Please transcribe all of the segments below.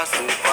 paso.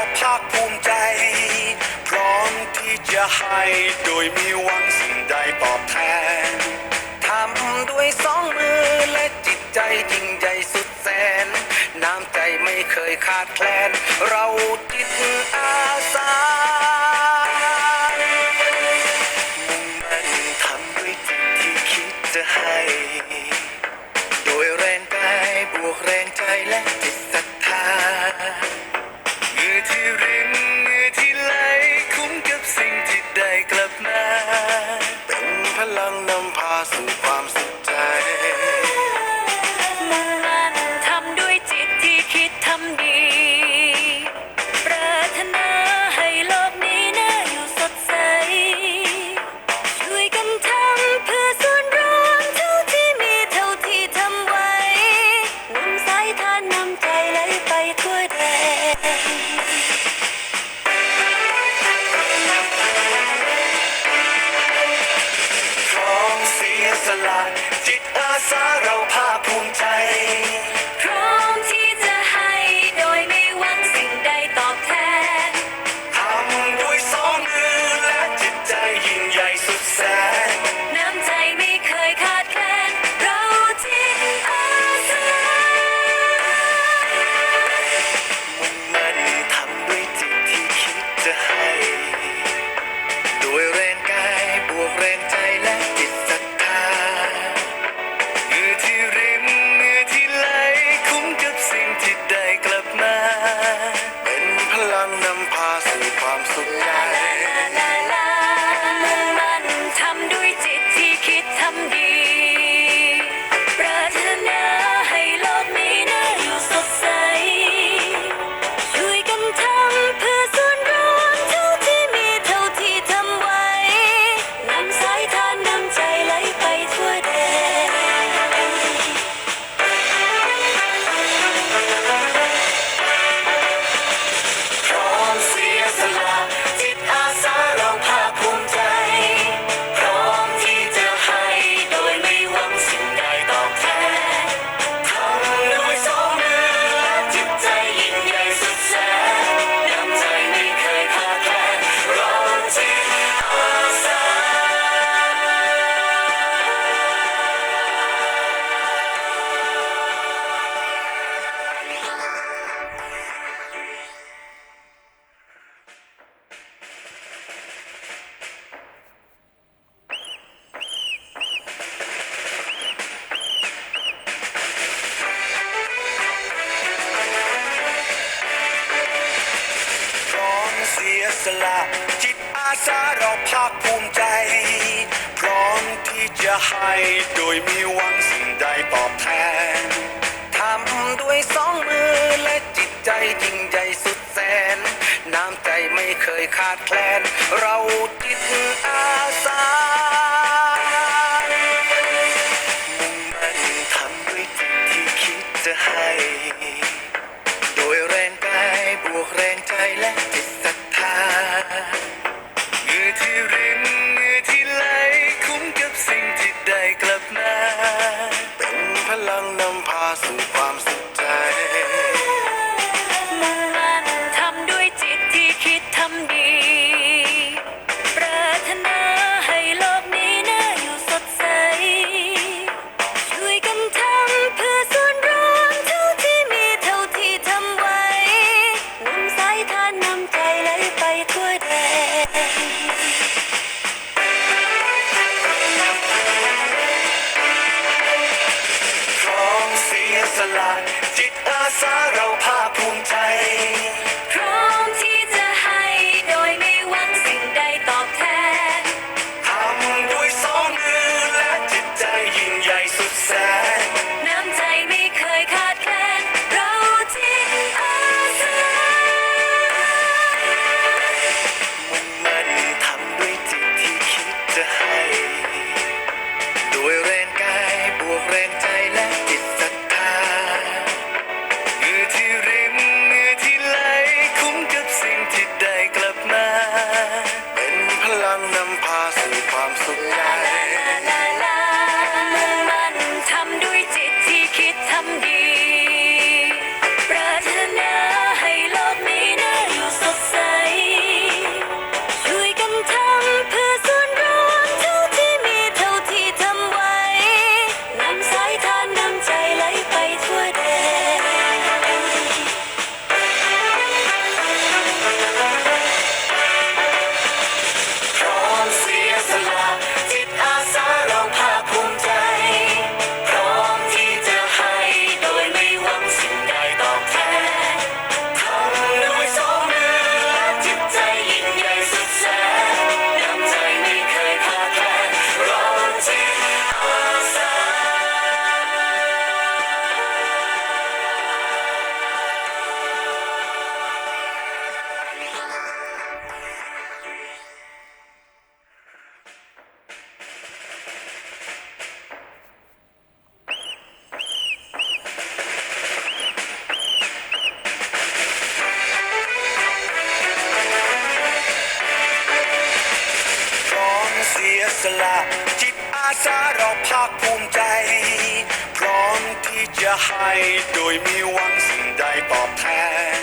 เราภาคภูมิใจ พร้อมที่จะให้โดยมีหวังสิ่งใดตอบแทน ทำด้วยสองมือและจิตใจยิ่งใหญ่สุดแสน น้ำใจไม่เคยขาดแคลน เราจิตอาสา มพาสู่ความสุข ฟ้าเราภาคภูมิใจ พร้อมที่จะให้โดยไม่หวังสิ่งใดตอบแทน ทำด้วยสองมือและจิตใจยิ่งใหญ่สุดแสน น้ำใจไม่เคยขาดแคลน เราจิตอาสา วันทำด้วยจิตที่คิดจะให้ คภูมิใจ พร้อมที่จะให้โดยมีหวังสิ่งใดตอบแทน ทำด้วยสองมือและจิตใจยิ่งใหญ่สุดแสน น้ำใจไม่เคยขาดแคลน เราจิตอาสา นำพาสู่ความ ภาคภูมิใจ พร้อมที่จะให้โดยมีหวังสิ่งใดตอบแทน